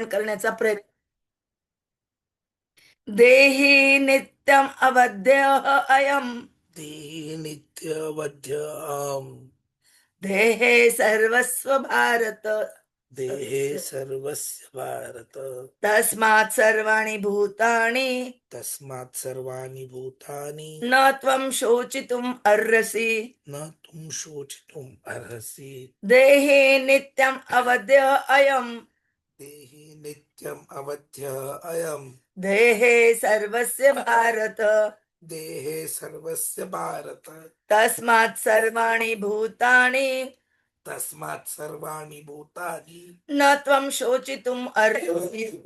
करण्याचा प्रयत्न. देही नित्यम अवध्य अयम. देहि नित्यवध्यम. देहे सर्वस्व भारत. देहे सर्वस्य भारत. तस्मात् सर्वाणि भूतानि. तस्मात् सर्वाणि भूतानि. न त्वं शोचितुम् अर्हसि. न तुम शोचितुम् अर्हसि. देहे नित्यम् अवध्य अयम. देहि नित्यम् अवध्य अयम्। देहे सर्वस्य भारत। देहे सर्वस्य भारत। तस्मात् सर्वाणि भूतानि। तस्मात् सर्वाणि भूतानि। न त्वं शोचितुम् अर्हसि।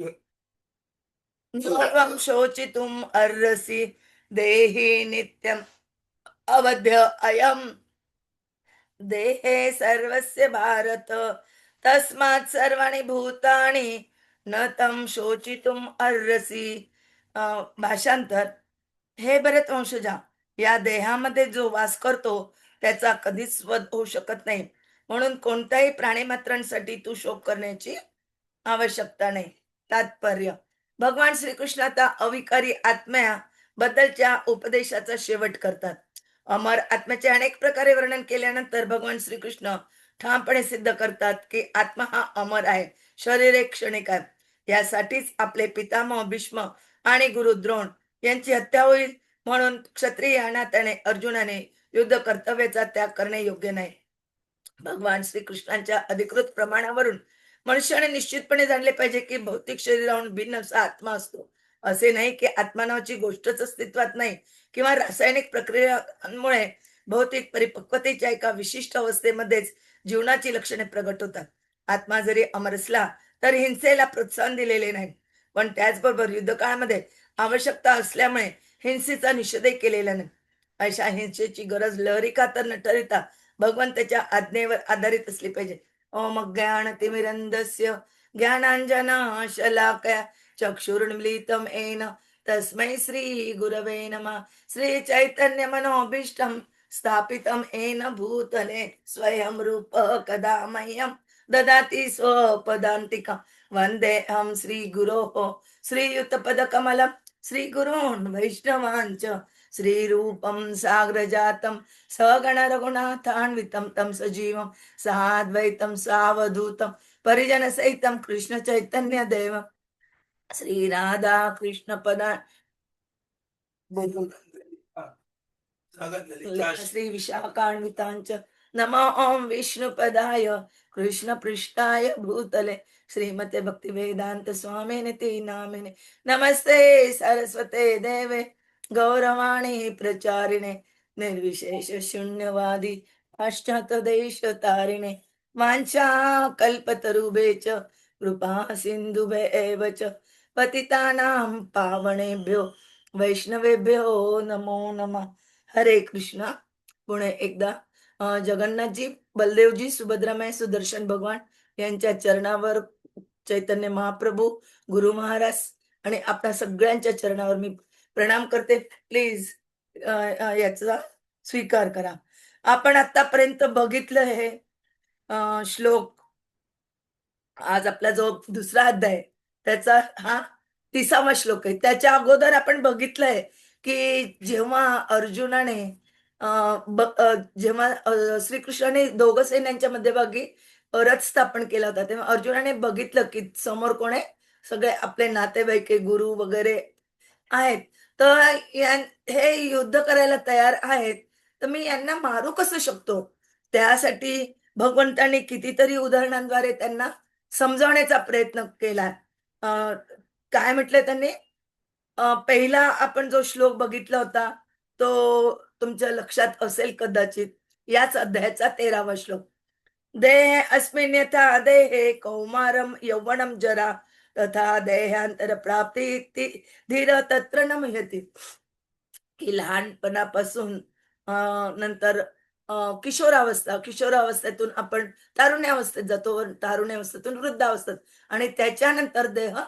न त्वं शोचितुम् अर्हसि। देहि नित्यम् अवध्य अयम्। देहे सर्वस्य भारत। तस्मात् सर्वाणी भूतानि न तं शोचितुम अर्रसी भाषांतर। हे बरेच वंशजा या देहामध्ये जो वास करतो त्याचा कधीच वध होऊ शकत नाही. म्हणून कोणत्याही प्राणीमात्रांसाठी तू शोक करण्याची आवश्यकता नाही. तात्पर्य भगवान श्रीकृष्ण आता अविकारी आत्म्या बद्दलच्या उपदेशाचा शेवट करतात. अमर आत्म्याचे अनेक प्रकारे वर्णन केल्यानंतर भगवान श्रीकृष्ण ठामपणे सिद्ध करतात की आत्मा हा अमर आहे शरीर एक क्षणिक आहे. यासाठीच आपले पितामह भीष्म आणि गुरु द्रोण यांची हत्या होईल म्हणून क्षत्रिय या नात्याने अर्जुनाने युद्ध कर्तव्याचा त्याग करणे योग्य नाही. भगवान श्रीकृष्णांच्या अधिकृत प्रमाणावरून मनुष्याने निश्चितपणे जाणले पाहिजे की भौतिक शरीराहून भिन्न असा आत्मा असतो. असे नाही की आत्मा नावाची गोष्टच अस्तित्वात नाही किंवा रासायनिक प्रक्रियांमुळे भौतिक परिपक्वतेच्या एका विशिष्ट अवस्थेमध्येच जीवनाची लक्षणे प्रगट होतात. आत्मा जरी अमर असला तर हिंसेला प्रोत्साहन दिलेले नाही. पण त्याचबरोबर युद्धकाळामध्ये आवश्यकता असल्यामुळे हिंसेचा निषेधही केलेला नाही. अशा हिंसेची गरज लहरिका तर न ठरता भगवंताच्या आज्ञेवर आधारित असली पाहिजे. ओम ज्ञान तिमिरंदस्य ज्ञानांजना शलाकया चक्षुर्मिलितम एन तस्मै श्री गुरवे नमः. श्री चैतन्य मनोभीष्टम स्थापितं येन भूतले स्वयं रूप कदा मह्यं ददाति स्वपदान्तिकं वन्देऽहं श्रीगुरोः। श्रीयुतपदकमलं वैष्णवान् च। श्रीरूपं साग्रजातं सगण रघुनाथान्वितं तं सजीवं साद्वैतं सावधूतं परिजनसहितं कृष्णचैतन्यदेवं। श्रीराधा कृष्णपदा श्री विशाखान्वितांच नम ओम विष्णुपदाय कृष्णपृष्ठाय भूतले. श्रीमते भक्ति वेदांत स्वामिने ते नामिने. नमस्ते सरस्वते देवे गौरवाणी प्रचारिणे निर्विशेष शून्यवादी पाश्चात देश तारिणे. वाञ्छा कल्पतरुभे च कृपा सिन्धुभे एव च पतितानां पावनेभ्यो वैष्णवेभ्यो नमो नमः. हरे कृष्णा. पुणे एकदा जगन्नाथजी बलदेवजी सुभद्रामय सुदर्शन भगवान यांच्या चरणावर चैतन्य महाप्रभू गुरु महाराज आणि आपल्या सगळ्यांच्या चरणावर मी प्रणाम करते. प्लीज याचा स्वीकार करा. आपण आतापर्यंत बघितलं हे श्लोक. आज आपला जो दुसरा अध्याय त्याचा हा तिसावा श्लोक आहे. त्याच्या अगोदर आपण बघितलंय की जेव्हा अर्जुनाने जेव्हा श्रीकृष्णाने दोघं सैन्यांच्या मध्यभागी रथ स्थापन केला होता तेव्हा अर्जुनाने बघितलं की समोर कोण? आहे सगळे आपले नातेवाईक गुरु वगैरे आहेत. तर हे युद्ध करायला तयार आहेत. तर मी यांना मारू कसं शकतो? त्यासाठी भगवंतांनी कितीतरी उदाहरणांद्वारे त्यांना समजावण्याचा प्रयत्न केला. काय म्हटलंय त्यांनी? पहिला आपण जो श्लोक बघितला होता तो तुमच्या लक्षात असेल कदाचित याच अध्यायाचा तेरावा श्लोक. देह अस्मिन् यथा देहे कौमारम यौवनम जरा तथा देहांतर प्राप्ती धीर तत्र न की लहानपणापासून नंतर किशोरावस्था किशोरावस्थेतून आपण तारुण्यावस्थेत जातो तारुण्यावस्थेतून वृद्धावस्थेत आणि त्याच्यानंतर देह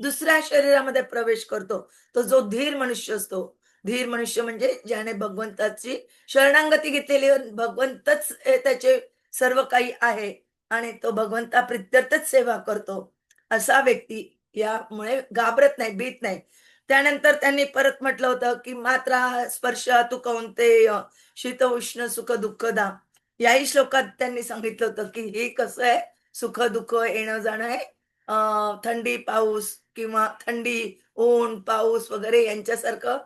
दुसऱ्या शरीरामध्ये प्रवेश करतो. तो जो धीर मनुष्य असतो. धीर मनुष्य म्हणजे ज्याने भगवंताची शरणांगती घेतलेली भगवंतच त्याचे सर्व काही आहे आणि तो भगवंता प्रित्यर्थच सेवा करतो. असा व्यक्ती यामुळे घाबरत नाही भीत नाही. त्यानंतर त्यांनी परत म्हटलं होतं की मात्र स्पर्श तू कोणते शीत उष्ण सुख दुःख दा. याही श्लोकात त्यांनी सांगितलं होतं की हे कसं आहे? सुख दुःख येणं जाणं आहे थंडी पाऊस किंवा थंडी ऊन पाऊस वगैरे यांच्यासारखं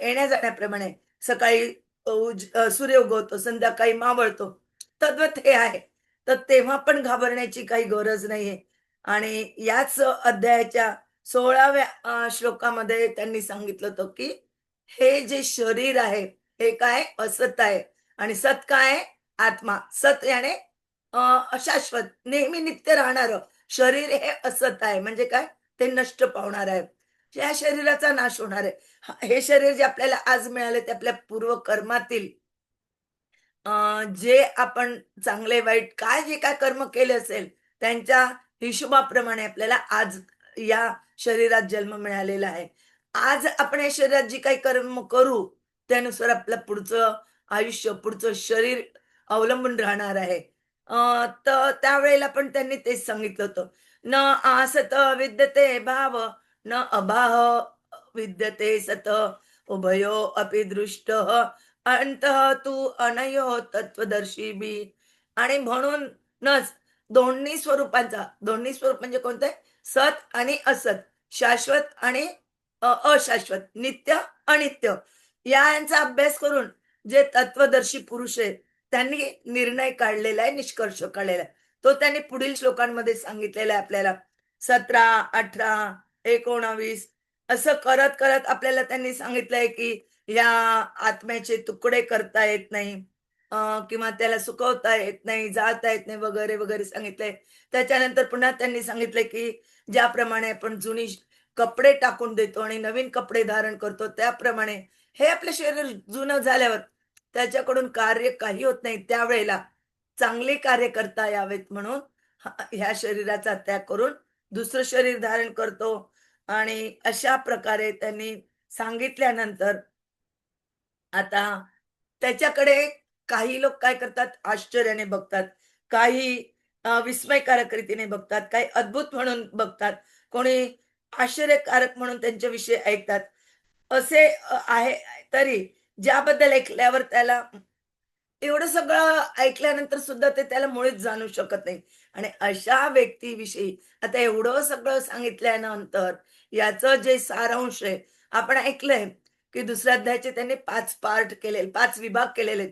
येण्या जाण्याप्रमाणे सकाळी उज- सूर्य उगवतो संध्याकाळी मावळतो तद्वत हे आहे. तर तेव्हा पण घाबरण्याची काही गरज नाहीये. आणि याच अध्यायाच्या सोळाव्या श्लोकामध्ये त्यांनी सांगितलं होतं की हे जे शरीर आहे हे काय? असत आहे. आणि सत काय? आहे? आत्मा. सत याने अशाश्वत नेहमी नित्य राहणार शरीर हे असत आहे. म्हणजे काय? ते नष्ट पावणार आहे. या शरीराचा नाश होणार आहे. हे शरीर जे आपल्याला आज मिळाले ते आपल्या पूर्व कर्मातील जे आपण चांगले वाईट काय जे काय कर्म केले असेल त्यांच्या हिशोबाप्रमाणे आपल्याला आज या शरीरात जन्म मिळालेला आहे. आज आपण या शरीरात जी काही कर्म करू त्यानुसार आपलं पुढचं आयुष्य पुढचं शरीर अवलंबून राहणार आहे. अं, तर त्यावेळेला पण त्यांनी तेच सांगितलं होतं. न आसत विद्यते भाव न अभाह विद्यते सत उभयो अपि दृष्ट अंत तू अनयो तत्वदर्शी बी आणि म्हणूनच दोन्ही स्वरूपांचा दोन्ही स्वरूप म्हणजे कोणते? सत आणि असत शाश्वत आणि अशाश्वत नित्य अनित्य. यांचा अभ्यास करून जे तत्वदर्शी पुरुष आहे त्यांनी निर्णय काढलेला आहे निष्कर्ष काढलेला आहे. तो त्यांनी पुढील श्लोकांमध्ये सांगितलेला आहे आपल्याला. सतरा अठरा एकोणावीस असं करत करत आपल्याला त्यांनी सांगितलंय की या आत्म्याचे तुकडे करता येत नाही किंवा त्याला सुकवता येत नाही जाळता येत नाही वगैरे वगैरे सांगितलंय. त्याच्यानंतर पुन्हा त्यांनी सांगितलंय की ज्याप्रमाणे आपण जुनी कपडे टाकून देतो आणि नवीन कपडे धारण करतो त्याप्रमाणे हे आपलं शरीर जुनं झाल्यावर त्याच्याकडून कार्य काही होत नाही. त्यावेळेला चांगले कार्य करता यावेत म्हणून ह्या शरीराचा त्याग करून दुसरं शरीर धारण करतो. आणि अशा प्रकारे त्यांनी सांगितल्यानंतर आता त्याच्याकडे काही लोक काय करतात? आश्चर्याने बघतात. काही विस्मयकारक रीतीने बघतात. काही अद्भुत म्हणून बघतात. कोणी आश्चर्यकारक म्हणून त्यांच्याविषयी ऐकतात. असे आहे तरी ज्याबद्दल ऐकल्यावर त्याला एवढं सगळं ऐकल्यानंतर सुद्धा ते त्याला मुळीच जाणू शकत नाही. आणि अशा व्यक्तीविषयी आता एवढं सगळं सांगितल्यानंतर याचं जे सारांश आहे आपण ऐकलंय की दुसऱ्या अध्यायाचे त्यांनी पाच पार्ट केले पाच विभाग केलेले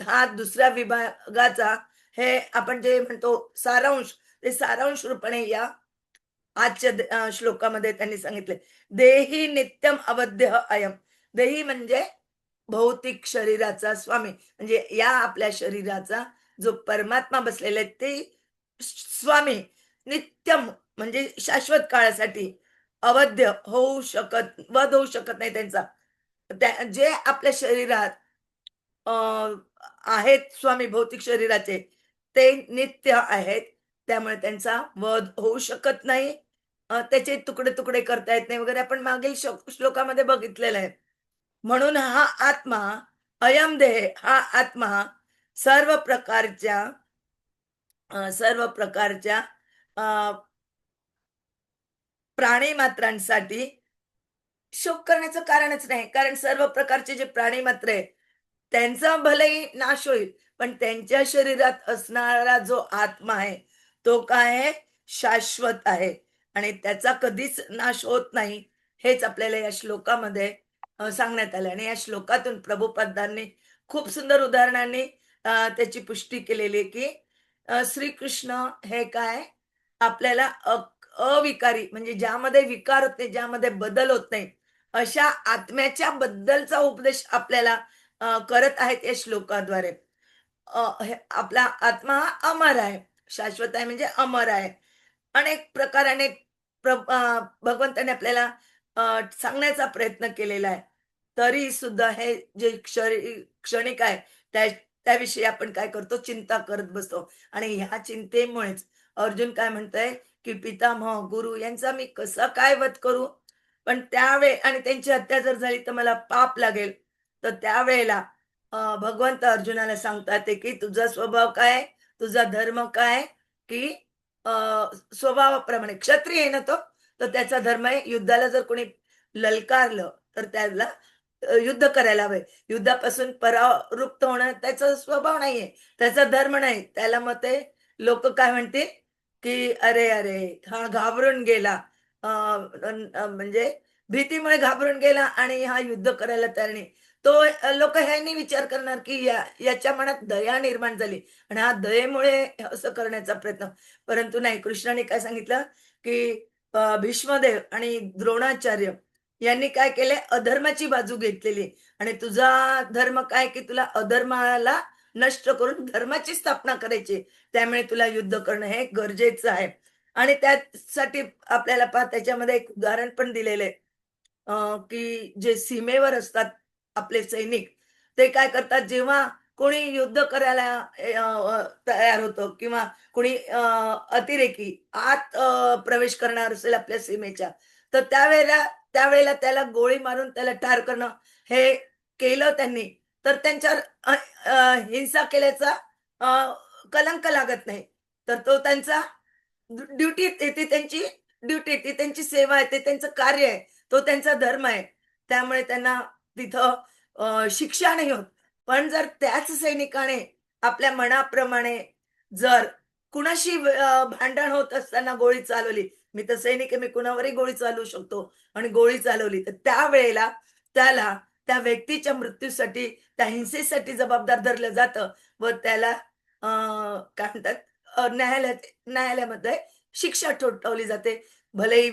हा दुसऱ्या विभागाचा हे आपण जे म्हणतो सारांश ते सारांश रूपाने या आजच्या श्लोकामध्ये त्यांनी सांगितले देही नित्यम अवध्य अयम. देही म्हणजे भौतिक शरीराचा स्वामी. म्हणजे या आपल्या शरीराचा जो परमात्मा बसलेला आहे ते स्वामी नित्यम म्हणजे शाश्वत काळासाठी अवध्य होऊ शकत वध होऊ शकत नाही त्यांचा. त्या जे आपल्या शरीरात आहेत स्वामी भौतिक शरीराचे ते नित्य आहेत. त्यामुळे त्यांचा वध होऊ शकत नाही. त्याचे तुकडे तुकडे करता येत नाही वगैरे आपण मागील श्लोकामध्ये बघितलेलं आहे. म्हणून हा आत्मा अयम देह हा आत्मा सर्व प्रकारच्या सर्व प्रकारच्या अं, प्राणी मात्रांसाठी शोक करण्याचं कारणच नाही. कारण सर्व प्रकारचे जे प्राणी मात्र आहे त्यांचा भलेही नाश होईल पण त्यांच्या शरीरात असणारा जो आत्मा आहे तो काय आहे? शाश्वत आहे. आणि त्याचा कधीच नाश होत नाही हेच आपल्याला या श्लोकामध्ये सांगण्यात आलं. आणि या श्लोकातून प्रभुपदांनी खूप सुंदर उदाहरणांनी त्याची पुष्टी केलेली आहे की श्रीकृष्ण हे काय? आपल्याला अ- अविकारी म्हणजे ज्यामध्ये विकार होत नाही ज्यामध्ये बदल होत नाही अशा आत्म्याच्या बद्दलचा उपदेश आपल्याला करत आहेत या श्लोकाद्वारे. आपला आत्मा हा अमर आहे शाश्वत आहे म्हणजे अमर आहे. अनेक प्रकाराने प्र- भगवंताने आपल्याला सांगण्याचा प्रयत्न केलेला आहे. तरी सुद्धा हे जे क्षरी क्षणिक आहे त्या त्याविषयी आपण काय करतो? चिंता करत बसतो. आणि ह्या चिंतेमुळेच अर्जुन काय म्हणतोय की पितामह गुरु यांचा मी कसा काय वध करू? पण त्यावेळे आणि त्यांची हत्या जर झाली तर मला पाप लागेल. तर त्यावेळेला भगवंत अर्जुनाला सांगतात ते की तुझा स्वभाव काय तुझा धर्म काय की स्वभावाप्रमाणे क्षत्रिय आहे ना तो? तर त्याचा धर्म आहे युद्धाला जर कोणी ललकारलं तर त्याला युद्ध करायला हवे. युद्धापासून परावृत्त होणं त्याचा स्वभाव नाहीये त्याचा धर्म नाही. त्याला मग ते लोक काय म्हणतील? की अरे अरे हा घाबरून गेला. अं, म्हणजे भीतीमुळे घाबरून गेला आणि हा युद्ध करायला तयार नाही. तो लोक ह्यानी विचार करणार की या याच्या मनात दया निर्माण झाली आणि हा दयेमुळे असं करण्याचा प्रयत्न. परंतु नाही कृष्णाने काय सांगितलं? की भीष्मदेव आणि द्रोणाचार्य यांनी काय केलंय? अधर्माची बाजू घेतलेली आणि तुझा धर्म काय की तुला अधर्माला नष्ट करून धर्माची स्थापना करायची त्यामुळे तुला युद्ध करणं हे गरजेचं आहे. आणि त्यासाठी आपल्याला पहा त्याच्यामध्ये एक उदाहरण पण दिलेलं आहे. की जे सीमेवर असतात आपले सैनिक ते काय करतात? जेव्हा कोणी युद्ध करायला तयार होतं किंवा कोणी अतिरेकी आत प्रवेश करणार असेल आपल्या सीमेच्या तर त्यावेळेला त्यावेळेला त्याला गोळी मारून त्याला ठार करणं हे केलं त्यांनी. तर त्यांच्यावर हिंसा केल्याचा कलंक लागत नाही. तर तो त्यांचा ड्युटी ती त्यांची ड्युटी ती त्यांची सेवा आहे ते त्यांचं कार्य आहे तो त्यांचा धर्म आहे. त्यामुळे त्यांना तिथं शिक्षा नाही होत. पण जर त्याच सैनिकाने आपल्या मनाप्रमाणे जर कुणाशी भांडण होत असताना गोळी चालवली मी तर सैनिक की मी कुणावरही गोळी चालवू शकतो. आणि गोळी चालवली तर त्यावेळेला त्याला त्या व्यक्तीच्या मृत्यूसाठी त्या हिंसेसाठी जबाबदार धरलं जातं व त्याला काय म्हणतात न्यायालयात न्यायालयामध्ये शिक्षा ठोठावली जाते. भलेही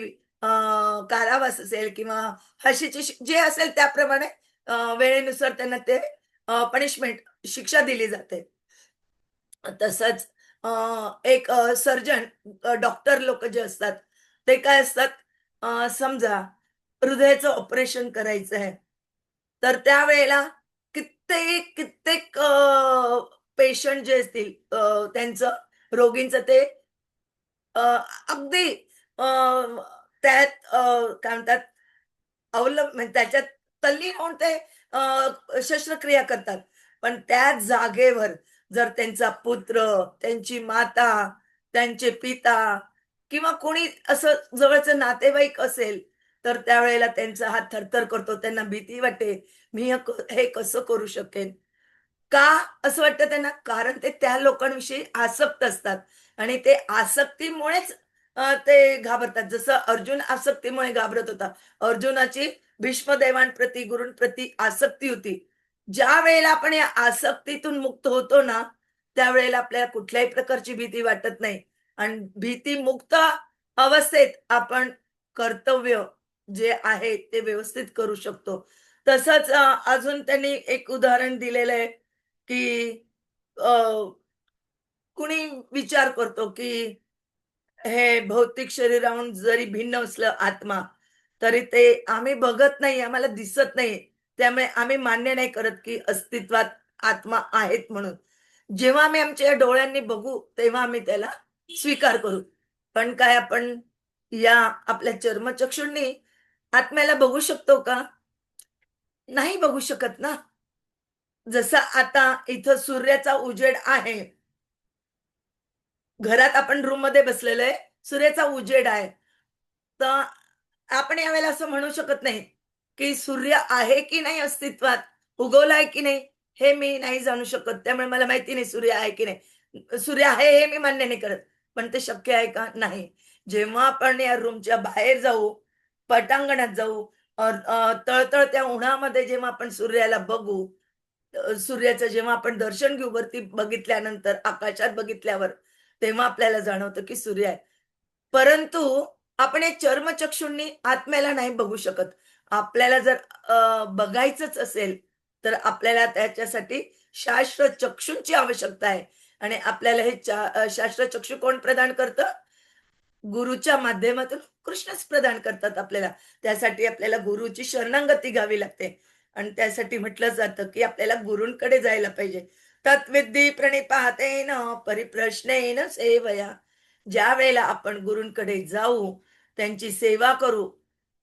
कारावास असेल किंवा फाशीची जे असेल त्याप्रमाणे वेळेनुसार त्यांना ते पनिशमेंट शिक्षा दिली जाते. तसंच एक सर्जन डॉक्टर लोक जे असतात ते काय असतात? समजा हृदयाचं ऑपरेशन करायचं आहे. तर त्यावेळेला कित्येक कित्येक पेशंट जे असतील त्यांचं रोगींचं ते अगदी त्यात काय म्हणतात? अवलंब म्हणजे त्याच्यात तल्ली होऊन ते शस्त्रक्रिया करतात. पण त्या जागेवर जर त्यांचा पुत्र त्यांची माता त्यांचे पिता किंवा कोणी असं जवळचं नातेवाईक असेल तर त्यावेळेला त्यांचा हात थरथर करतो त्यांना भीती वाटते मी हे कसं करू शकेन? का असं वाटतं त्यांना? कारण ते त्या लोकांविषयी आसक्त असतात आणि ते आसक्तीमुळेच ते घाबरतात. जसं अर्जुन आसक्तीमुळे घाबरत होता. अर्जुनाची भीष्मदेवांप्रती गुरूंप्रती आसक्ती होती. ज्या वेळेला आपण या आसक्तीतून मुक्त होतो ना त्यावेळेला आपल्याला कुठल्याही प्रकारची भीती वाटत नाही. आणि भीती मुक्त अवस्थेत आपण कर्तव्य जे आहे ते व्यवस्थित करू शकतो. तसंच अजून त्यांनी एक उदाहरण दिलेलं आहे की कुणी विचार करतो की हे भौतिक शरीराहून जरी भिन्न असलं आत्मा तरी ते आम्ही बघत नाही आम्हाला दिसत नाही त्यामुळे आम्ही मान्य नाही करत की अस्तित्वात आत्मा आहेत म्हणून. जेव्हा आम्ही आमच्या डोळ्यांनी बघू तेव्हा आम्ही त्याला स्वीकार करू. पण काय आपण या आपल्या चर्मचक्षुंनी आत्म्याला बघू शकतो का? नाही बघू शकत ना. जसं आता इथं सूर्याचा उजेड आहे. घरात आपण रूममध्ये बसलेलो आहे सूर्याचा उजेड आहे. तर आपण यावेळेला असं म्हणू शकत नाही. की सूर्य आहे की नाही अस्तित्वात? उगवलाय की नाही? हे मी नाही जाणू शकत. त्यामुळे मला माहिती नाही सूर्य आहे की नाही. सूर्य आहे हे मी मान्य नाही करत. पण ते शक्य आहे का? नाही. जेव्हा आपण या रूमच्या बाहेर जाऊ पटांगणात जाऊ तळतळ त्या तळतळत्या उन्हामध्ये जेव्हा आपण सूर्याला बघू सूर्याचं जेव्हा आपण दर्शन घेऊ वरती बघितल्यानंतर आकाशात बघितल्यावर तेव्हा आपल्याला जाणवतं की सूर्य आहे. परंतु आपण हे चर्मचक्षुंनी आत्म्याला नाही बघू शकत. आपल्याला जर बघायचंच असेल तर आपल्याला त्याच्यासाठी शास्त्र चक्षूंची आवश्यकता आहे. आणि आपल्याला हे शास्त्र चक्षु कोण प्रदान करतं? गुरुच्या माध्यमातून कृष्णच प्रदान करतात आपल्याला. त्यासाठी आपल्याला गुरुची शरणांगती घ्यावी लागते. आणि त्यासाठी म्हटलं जातं की आपल्याला गुरूंकडे जायला पाहिजे. तत्विद्धी प्रणिपातेन परिप्रश्नेन सेवया. ज्या वेळेला आपण गुरूंकडे जाऊ त्यांची सेवा करू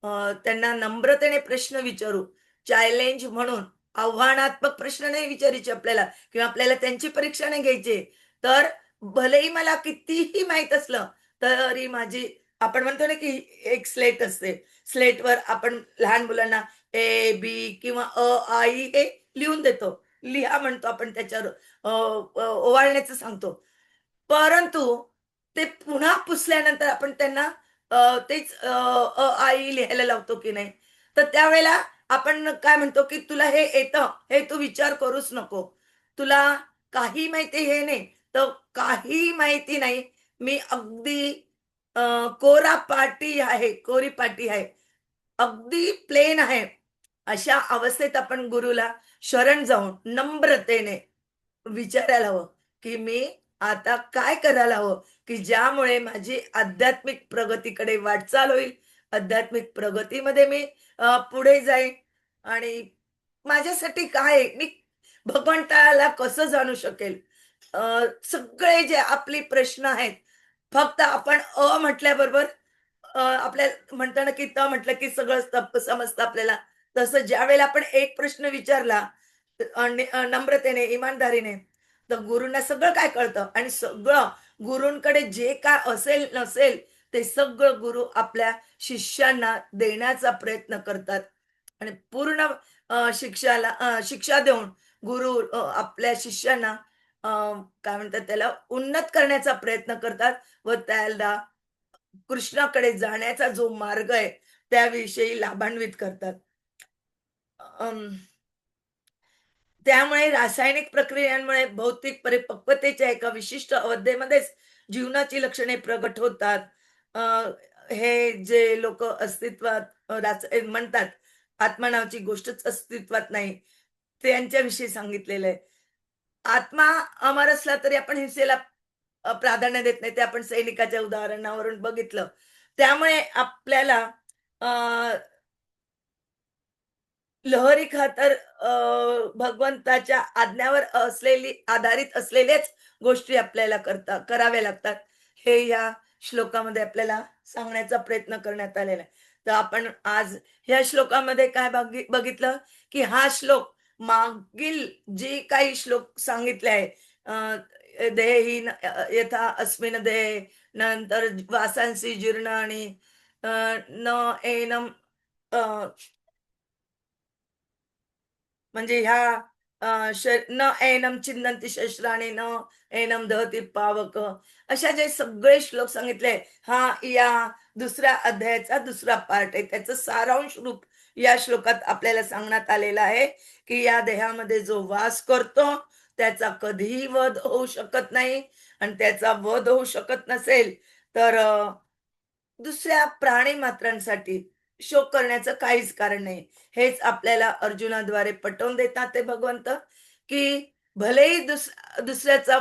त्यांना नम्रतेने प्रश्न विचारू. चॅलेंज म्हणून आव्हानात्मक प्रश्न नाही विचारायचे आपल्याला किंवा आपल्याला त्यांची परीक्षा नाही घ्यायची. तर भलेही मला कितीही माहीत असलं तरी माझी आपण म्हणतो ना की एक स्लेट असते. स्लेटवर आपण लहान मुलांना ए बी किंवा अ आई हे लिहून देतो. लिहा म्हणतो आपण त्याच्यावर. ओवाळण्याचं सांगतो. परंतु ते पुन्हा पुसल्यानंतर आपण त्यांना तेच अ, आई लिहायला लावतो की नाही? तर त्यावेळेला आपण काय म्हणतो की तुला हे येतं हे तू विचार करूच नको. तुला काही माहिती हे नाही. तर काही माहिती नाही. मी अगदी कोरा पाटी आहे कोरी पाटी आहे. अगदी प्लेन आहे. अशा अवस्थेत आपण गुरुला शरण जाऊन नम्रतेने विचारायला हवं की मी आता काय करायला हवं? की ज्यामुळे माझी आध्यात्मिक प्रगतीकडे वाटचाल होईल. आध्यात्मिक प्रगतीमध्ये मी पुढे जाईन. आणि माझ्यासाठी काय मी भगवंताला कसं जाणू शकेल? सगळे जे आपले प्रश्न आहेत फक्त आपण अ म्हटल्याबरोबर आपल्या म्हणताना की त म्हटलं की सगळं समजतं आपल्याला. तसं ज्या वेळेला आपण एक प्रश्न विचारला नम्रतेने इमानदारीने तर गुरुंना सगळं काय कळतं? आणि सगळं गुरूंकडे जे काय असेल नसेल ते सगळं गुरु आपल्या शिष्यांना देण्याचा प्रयत्न करतात. आणि पूर्ण शिक्षाला शिक्षा देऊन गुरु आपल्या शिष्यांना काय म्हणतात त्याला उन्नत करण्याचा प्रयत्न करतात व त्याला कृष्णाकडे जाण्याचा जो मार्ग आहे त्याविषयी लाभान्वित करतात. अं त्यामुळे रासायनिक प्रक्रियांमुळे भौतिक परिपक्वतेच्या एका विशिष्ट अवधेमध्येच जीवनाची लक्षणे प्रगट होतात. हे जे लोक अस्तित्वात म्हणतात आत्मा नावाची गोष्टच अस्तित्वात नाही त्यांच्याविषयी सांगितलेलं आहे. आत्मा अमर असला तरी आपण हिंसेला प्राधान्य देत नाही. ते आपण सैनिकाच्या उदाहरणावरून बघितलं. त्यामुळे आपल्याला लहरी खातर अ, भगवंताच्या आज्ञावर असलेली आधारित असलेल्याच गोष्टी आपल्याला करता कराव्या लागतात. हे या श्लोकामध्ये आपल्याला सांगण्याचा प्रयत्न करण्यात आलेला आहे. तर आपण आज ह्या श्लोकामध्ये काय बघि- बघितलं? की हा श्लोक मागील जे काही श्लोक सांगितले आहे देही यथा अस्मिन देह नंतर वासांसी जीर्ण आणि न एनम म्हणजे ह्या न एनम चिन्नंती शस्त्राने न एनम दहती पावक अशा जे सगळे श्लोक सांगितले हा या दुसऱ्या अध्यायाचा दुसरा पार्ट आहे. त्याचं सारांश रूप या श्लोकात आपल्याला सांगण्यात आलेलं आहे की या देहामध्ये जो वास करतो त्याचा कधीही वध होऊ शकत नाही. आणि त्याचा वध होऊ शकत नसेल तर दुसऱ्या प्राणी मात्रांसाठी शोक करण्याचं काहीच कारण नाही. हेच आपल्याला अर्जुनाद्वारे पटवून देतात ते भगवंत की भलेही दुस दुसऱ्याचा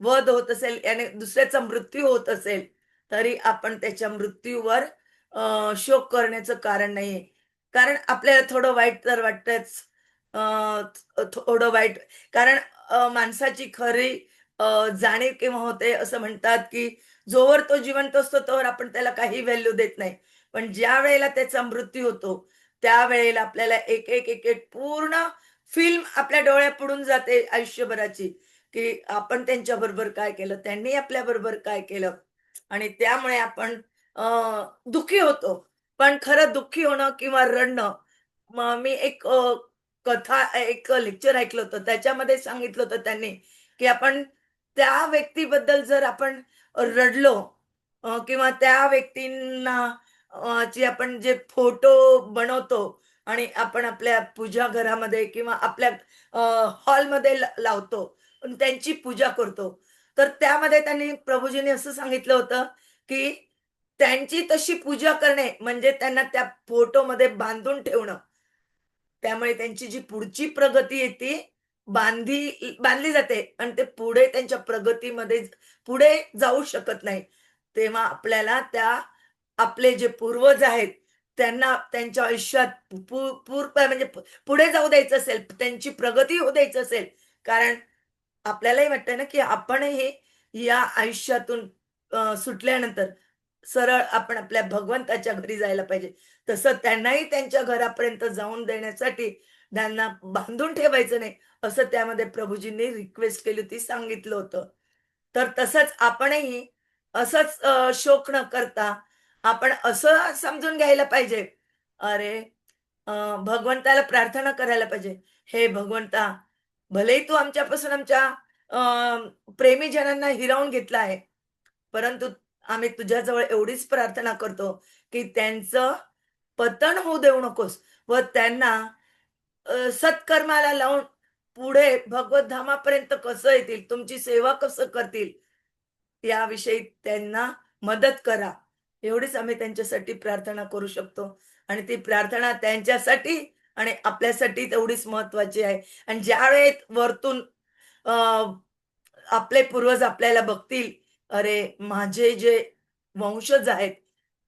वध होत असेल याने दुसऱ्याचा मृत्यू होत असेल तरी आपण त्याच्या मृत्यूवर शोक करण्याचं कारण नाहीये कारण आपल्याला थोडं वाईट तर वाटतच थोडं वाईट. कारण माणसाची खरी जाणीव केव्हा होते असं म्हणतात की जोवर तो जिवंत असतो तोवर आपण त्याला काही व्हॅल्यू देत नाही. पण ज्या वेळेला त्याचा मृत्यू होतो त्यावेळेला आपल्याला एक एक एक एक पूर्ण फिल्म आपल्या डोळ्या पुढून जाते आयुष्यभराची की आपण त्यांच्या बरोबर काय केलं त्यांनी आपल्या बरोबर काय केलं. आणि त्यामुळे आपण दुःखी होतो. पण खरं दुःखी होणं किंवा रडणं मी एक कथा एक लेक्चर ऐकलं होतं. त्याच्यामध्ये सांगितलं होतं त्यांनी की आपण त्या व्यक्तीबद्दल जर आपण रडलो किंवा त्या व्यक्तींना ची आपण जे फोटो बनवतो आणि आपण आपल्या पूजा घरामध्ये किंवा आपल्या हॉलमध्ये लावतो त्यांची पूजा करतो. तर त्यामध्ये त्यांनी प्रभूजींनी असं सांगितलं होतं की त्यांची तशी पूजा करणे म्हणजे त्यांना त्या फोटोमध्ये बांधून ठेवणं. त्यामुळे त्यांची जी पुढची प्रगती येते बांधी बांधली जाते आणि ते पुढे त्यांच्या प्रगतीमध्ये पुढे जाऊ शकत नाही. तेव्हा आपल्याला त्या आपले जे पूर्वज आहेत त्यांना त्यांच्या आयुष्यात पूर म्हणजे पुढे जाऊ द्यायचं असेल त्यांची प्रगती होऊ द्यायचं असेल कारण आपल्यालाही वाटतं ना की आपणही या आयुष्यातून सुटल्यानंतर सरळ आपण आपल्या भगवंताच्या घरी जायला पाहिजे. तसं त्यांनाही त्यांच्या घरापर्यंत जाऊन देण्यासाठी त्यांना बांधून ठेवायचं नाही. असं त्यामध्ये प्रभूजींनी रिक्वेस्ट केली होती सांगितलं होतं. तर तसंच आपणही असंच शोक न करता आपण असं समजून घ्यायला पाहिजे. अरे भगवंताला प्रार्थना करायला पाहिजे. हे भगवंता भलेही तू आमच्यापासून आमच्या प्रेमीजनांना हिरावून घेतला आहे परंतु आम्ही तुझ्याजवळ एवढीच प्रार्थना करतो की त्यांचं पतन होऊ देऊ नकोस व त्यांना सत्कर्माला लावून पुढे भगवत धामापर्यंत कसं येतील तुमची सेवा कसं करतील याविषयी त्यांना मदत करा. एवढीच आम्ही त्यांच्यासाठी प्रार्थना करू शकतो. आणि ती प्रार्थना त्यांच्यासाठी आणि आपल्यासाठी तेवढीच महत्वाची आहे. आणि ज्या वेळेत वरतून आपले पूर्वज आपल्याला बघतील अरे माझे जे वंशज आहेत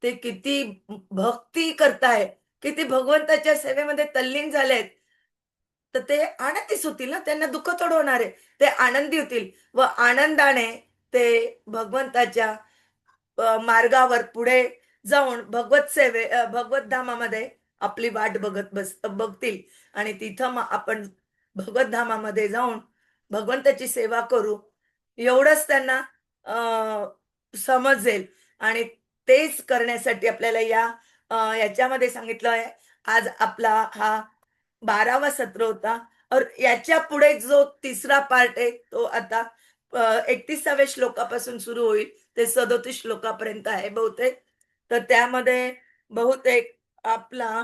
ते किती भक्ती करताय किती भगवंताच्या सेवेमध्ये तल्लीन झालेत तर ते आनंदीच होतील ना? त्यांना दुःख थोडं होणार आहे. ते आनंदी होतील. व आनंदाने ते भगवंताच्या मार्गावर पुढे जाऊन भगवत सेवे भगवत धामामध्ये आपली वाट बघत बस बघतील. आणि तिथं मग आपण भगवत धामामध्ये जाऊन भगवंताची सेवा करू. एवढंच त्यांना समजेल. आणि तेच करण्यासाठी आपल्याला या याच्यामध्ये सांगितलं आहे आज आपला हा बारावा सत्र होता. और याच्यापुढे जो तिसरा पार्ट आहे तो आता एकतीसाव्या श्लोकापासून सुरू होईल. ते सदोतीस श्लोकापर्यंत आहे बहुतेक. तर त्यामध्ये बहुतेक आपला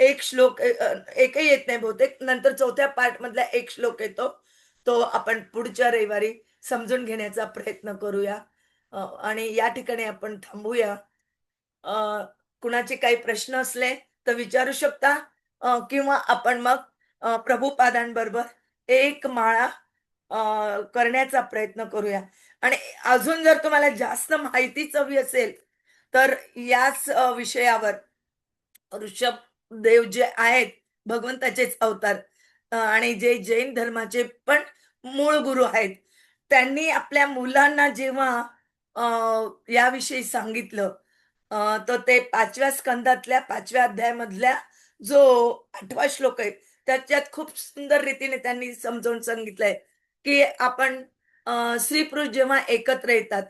एक श्लोक एकही येत नाही बहुतेक. नंतर चौथ्या पार्ट मधला एक श्लोक येतो. तो आपण पुढच्या रविवारी समजून घेण्याचा प्रयत्न करूया. आणि या ठिकाणी आपण थांबूया. कुणाचे काही प्रश्न असले तर विचारू शकता किंवा आपण मग प्रभूपादांबरोबर प्रभुपादांबरोबर एक माळा करण्याचा प्रयत्न करूया. आणि अजून जर तुम्हाला जास्त माहितीच हवी असेल तर याच विषयावर ऋषभ देव जे आहेत भगवंताचेच अवतार आणि जे जैन धर्माचे पण मूळ गुरु आहेत त्यांनी आपल्या मुलांना जेव्हा अ, याविषयी सांगितलं तर ते पाचव्या स्कंदातल्या पाचव्या अध्यायामधल्या जो आठवा श्लोक आहे त्याच्यात खूप सुंदर रीतीने त्यांनी समजावून सांगितलंय की आपण स्त्री पुरुष जेव्हा एकत्र येतात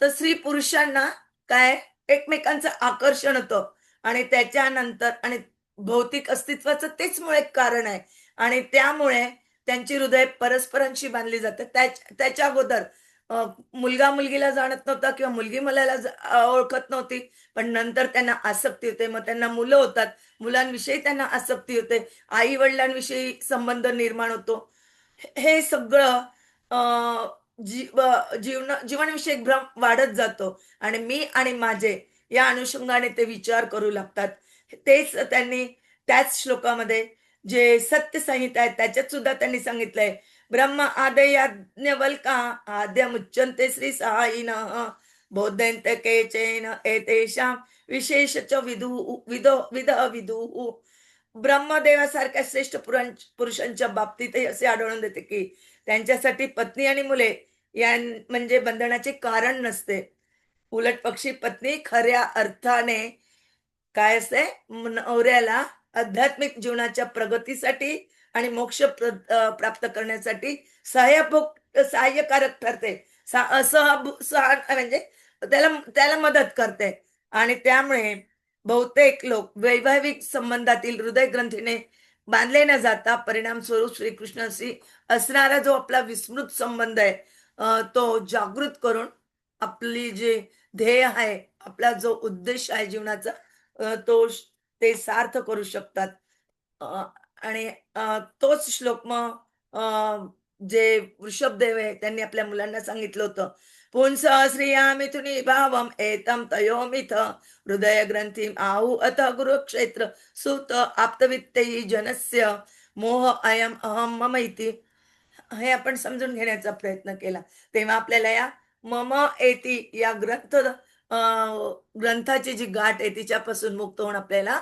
तर स्त्री पुरुषांना काय एकमेकांचं आकर्षण होतं. आणि त्याच्यानंतर आणि भौतिक अस्तित्वाचं तेच मुळे एक कारण आहे. आणि त्यामुळे त्यांची हृदय परस्परांशी बांधली जातात त्याच्या अगोदर मुलगा मुलगीला जाणत नव्हता किंवा मुलगी मुलाला ओळखत नव्हती. पण नंतर त्यांना आसक्ती होते. मग त्यांना मुलं होतात. मुलांविषयी त्यांना आसक्ती होते. आई वडिलांविषयी संबंध निर्माण होतो. हे हे सगळं अ, जीव जीवन जीवनविषयक भ्रम वाढत जातो. आणि मी आणि माझे या अनुषंगाने ते विचार करू लागतात. तेच त्यांनी त्याच श्लोकामध्ये जे सत्य संहिता आहे त्याच्यात सुद्धा त्यांनी सांगितलंय. ब्रह्म आदयाज्ञवल्का आद्य मुच्यन्ते श्री सहायिन बोधयन्त केचेन एतेषां विशेष च विदु विदो विद विदुः। ब्रह्मदेवासारख्या श्रेष्ठ पुरुषांच्या बाबतीतही असे आढळून देते की त्यांच्यासाठी पत्नी आणि मुले या म्हणजे बंधनाचे कारण नसते. उलट पक्षी पत्नी खऱ्या अर्थाने काय असते? म- नवऱ्याला आध्यात्मिक जीवनाच्या प्रगतीसाठी आणि मोक्ष प्राप्त करण्यासाठी सहाय्यभोग सहाय्यकारक ठरते. म्हणजे त्याला त्याला मदत करते. आणि त्यामुळे बहुतेक लोक वैवाहिक संबंधातील हृदय ग्रंथीने बांधले न जाता परिणाम स्वरूप श्रीकृष्णाशी असणारा जो आपला विस्मृत संबंध आहे तो जागृत करून आपली जे ध्येय आहे आपला जो उद्देश आहे जीवनाचा तो ते सार्थ करू शकतात. आणि तोच श्लोक मग जे वृषभदेव आहे त्यांनी आपल्या मुलांना सांगितलं होतं. पुंस श्रिया मिथुनी भावम एतम तयोमिथ हृदय ग्रंथी आहु अथ गुरुक्षेत्र सुत आप्तवित्तई जनस्य मोह अयम अहम मम इति हे आपण समजून घेण्याचा प्रयत्न केला. तेव्हा आपल्याला या मम एती या ग्रंथ अं, ग्रंथाची जी गाठ आहे तिच्यापासून मुक्त होऊन आपल्याला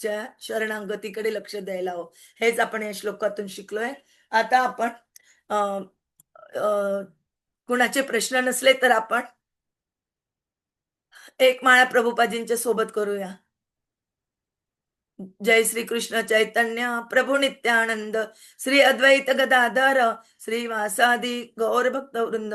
च्या शरणांगतीकडे लक्ष द्यायला हवं. हेच आपण या श्लोकातून शिकलोय. आता आपण अं, अं, कुणाचे प्रश्न नसले तर आपण एक माळा प्रभुपाजींच्या सोबत करूया. जय श्री कृष्ण चैतन्य प्रभु नित्यानंद. श्री अद्वैत गदाधर. श्रीवासादि गौर भक्त वृंद.